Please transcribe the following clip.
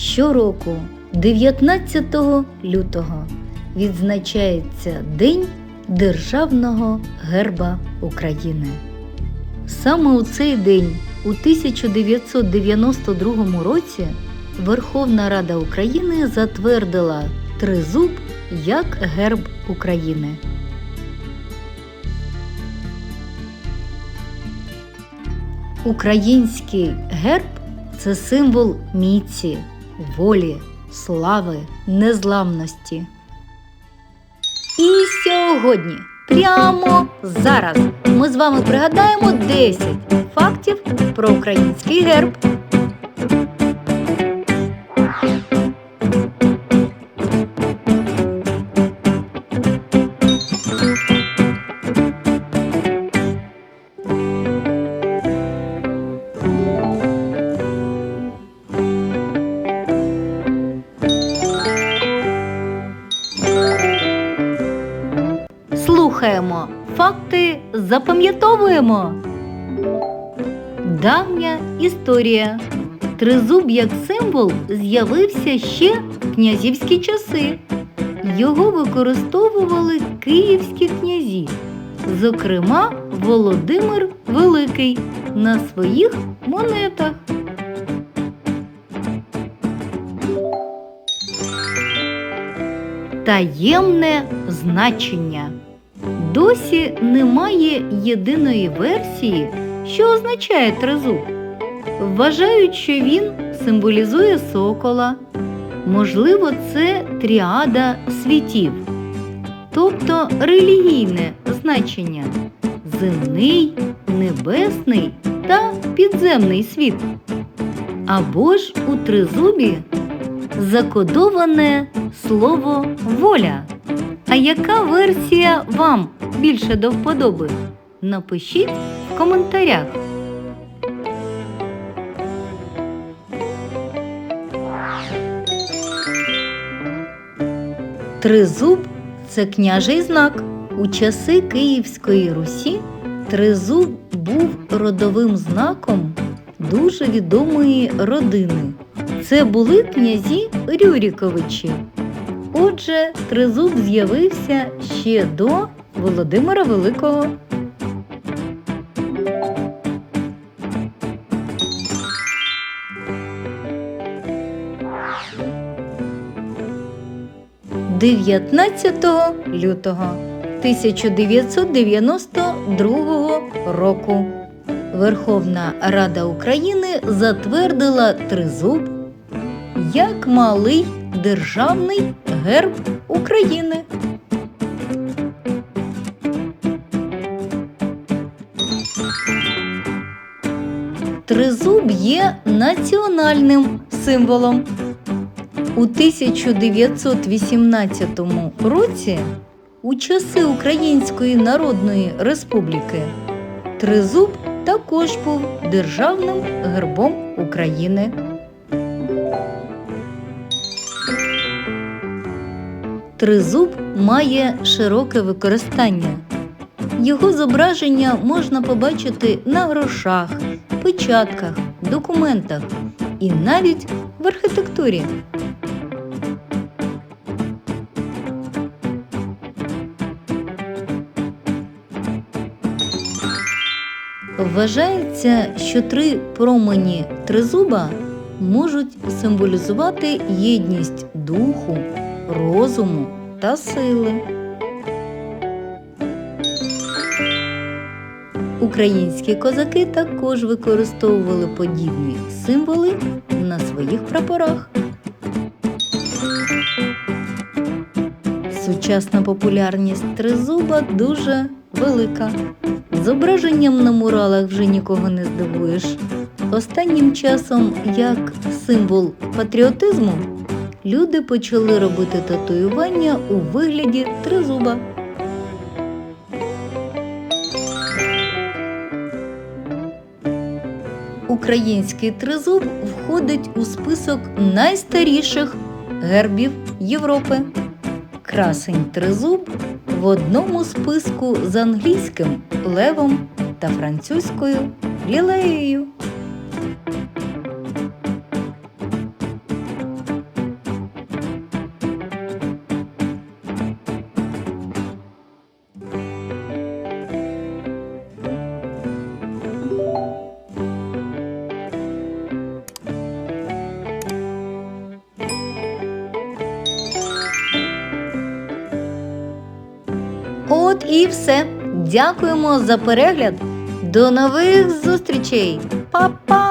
Щороку, 19 лютого, відзначається День Державного герба України. Саме у цей день, у 1992 році, Верховна Рада України затвердила тризуб як герб України. Український герб це символ міці, волі, слави, незламності. І сьогодні, прямо зараз, ми з вами пригадаємо 10 фактів про український герб. Слухаємо факти, запам'ятовуємо. Давня історія. Тризуб як символ з'явився ще в князівські часи. Його використовували київські князі, зокрема Володимир Великий на своїх монетах. Таємне значення. Досі немає єдиної версії, що означає тризуб. Вважають, що він символізує сокола. Можливо, це тріада світів, тобто релігійне значення земний, небесний та підземний світ. Або ж у тризубі закодоване слово воля. А яка версія вам більше до вподоби? Напишіть в коментарях. Тризуб це княжий знак. У часи Київської Русі тризуб був родовим знаком дуже відомої родини. Це були князі Рюріковичі. Отже, тризуб з'явився ще до Володимира Великого. Дев'ятнадцятого лютого 1992 року Верховна Рада України затвердила тризуб як малий державний герб України. Тризуб є національним символом. У 1918 році, у часи Української Народної Республіки, тризуб також був державним гербом України. Тризуб має широке використання. Його зображення можна побачити на грошах, печатках, документах і навіть в архітектурі. Вважається, що три промені тризуба можуть символізувати єдність духу, розуму та сили. Українські козаки також використовували подібні символи на своїх прапорах. Сучасна популярність тризуба дуже велика. Зображенням на муралах вже нікого не здивуєш. Останнім часом, як символ патріотизму, люди почали робити татуювання у вигляді тризуба. Український тризуб входить у список найстаріших гербів Європи. Красень тризуб в одному списку з англійським левом та французькою лілеєю. І все. Дякуємо за перегляд. До нових зустрічей. Па-па!